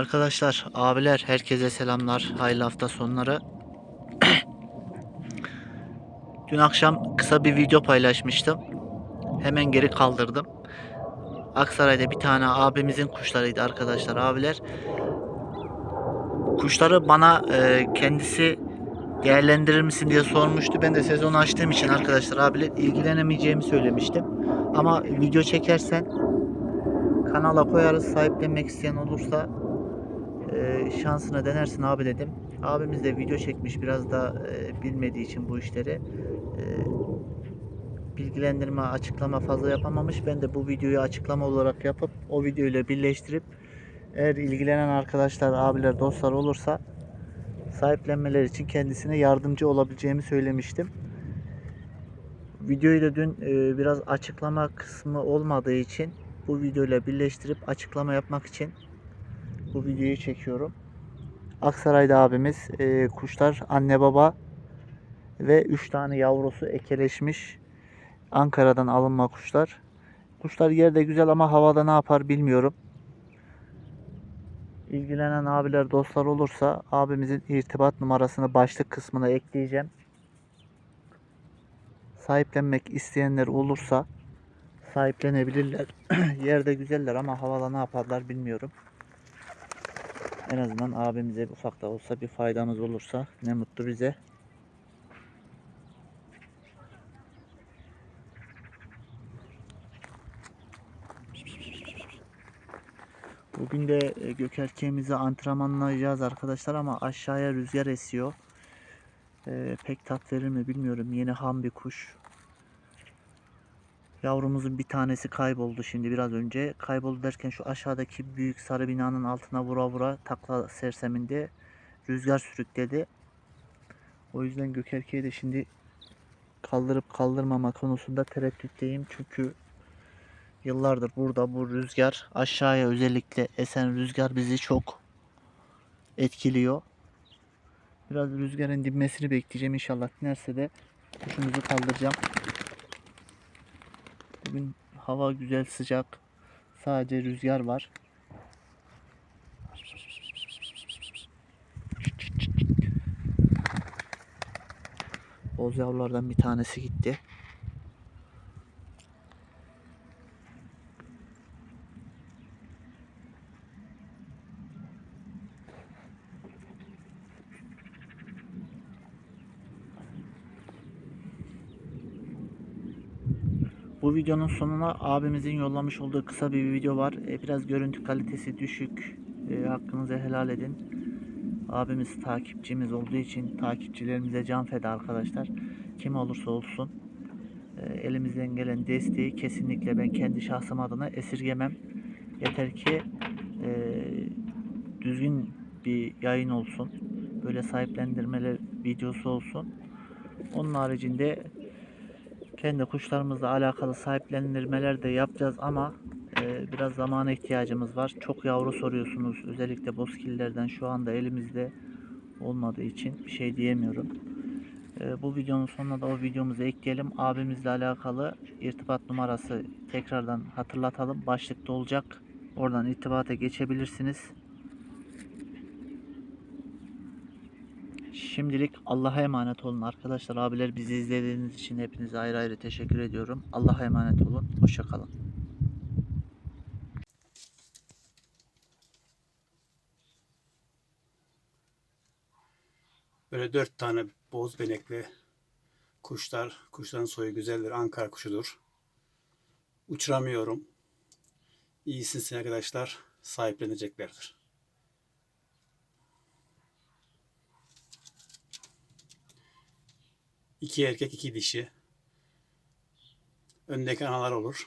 Arkadaşlar, abiler herkese selamlar. Hayırlı hafta sonları. Dün akşam kısa bir video paylaşmıştım. Hemen geri kaldırdım. Aksaray'da bir tane abimizin kuşlarıydı arkadaşlar, abiler. Kuşları bana e, kendisi değerlendirir misin diye sormuştu. Ben de sezonu açtığım için arkadaşlar abiler ilgilenemeyeceğimi söylemiştim. Ama video çekersen kanala koyarız. Sahiplenmek isteyen olursa e, şansına denersin abi dedim. Abimiz de video çekmiş biraz da e, bilmediği için bu işleri. E, bilgilendirme, açıklama fazla yapamamış. Ben de bu videoyu açıklama olarak yapıp o videoyla birleştirip eğer ilgilenen arkadaşlar, abiler, dostlar olursa sahiplenmeler için kendisine yardımcı olabileceğimi söylemiştim. Videoyu da dün biraz açıklama kısmı olmadığı için bu videoyla birleştirip açıklama yapmak için bu videoyu çekiyorum. Aksaray'da abimiz e, kuşlar anne baba ve 3 tane yavrusu ekeleşmiş. Ankara'dan alınma kuşlar. Kuşlar yerde güzel ama havada ne yapar bilmiyorum. İlgilenen abiler dostlar olursa abimizin irtibat numarasını başlık kısmına ekleyeceğim. Sahiplenmek isteyenler olursa sahiplenebilirler. Yerde güzeller ama havada ne yaparlar bilmiyorum. En azından abimize ufak da olsa bir faydamız olursa ne mutlu bize. Bugün de e, gökerkeğimizi antrenmanlayacağız arkadaşlar ama aşağıya rüzgar esiyor. Ee, pek tat verir mi bilmiyorum. Yeni ham bir kuş. Yavrumuzun bir tanesi kayboldu şimdi biraz önce. Kayboldu derken şu aşağıdaki büyük sarı binanın altına vura vura takla serseminde rüzgar sürükledi. O yüzden gökerkeği de şimdi kaldırıp kaldırmama konusunda tereddütteyim. Çünkü yıllardır burada bu rüzgar aşağıya özellikle esen rüzgar bizi çok etkiliyor. Biraz rüzgarın dinmesini bekleyeceğim inşallah dinerse de kuşumuzu kaldıracağım. Bugün hava güzel sıcak. Sadece rüzgar var. Boz yavrulardan bir tanesi gitti. Bu videonun sonuna abimizin yollamış olduğu kısa bir video var. E, biraz görüntü kalitesi düşük. E, hakkınızı helal edin. Abimiz takipçimiz olduğu için takipçilerimize can feda arkadaşlar. Kim olursa olsun e, elimizden gelen desteği kesinlikle ben kendi şahsım adına esirgemem. Yeter ki e, düzgün bir yayın olsun. Böyle sahiplendirmeler videosu olsun. Onun haricinde kendi kuşlarımızla alakalı sahiplendirmeler de yapacağız ama e, biraz zamana ihtiyacımız var. Çok yavru soruyorsunuz. Özellikle bozkillerden şu anda elimizde olmadığı için bir şey diyemiyorum. E, bu videonun sonuna da o videomuzu ekleyelim. Abimizle alakalı irtibat numarası tekrardan hatırlatalım. Başlıkta olacak. Oradan irtibata geçebilirsiniz. Şimdilik Allah'a emanet olun arkadaşlar. Abiler bizi izlediğiniz için hepinize ayrı ayrı teşekkür ediyorum. Allah'a emanet olun. Hoşçakalın. Böyle dört tane boz benekli kuşlar. Kuşların soyu güzeldir. Ankara kuşudur. Uçuramıyorum. İyisiniz arkadaşlar. Sahipleneceklerdir. İki erkek iki dişi. Öndeki analar olur.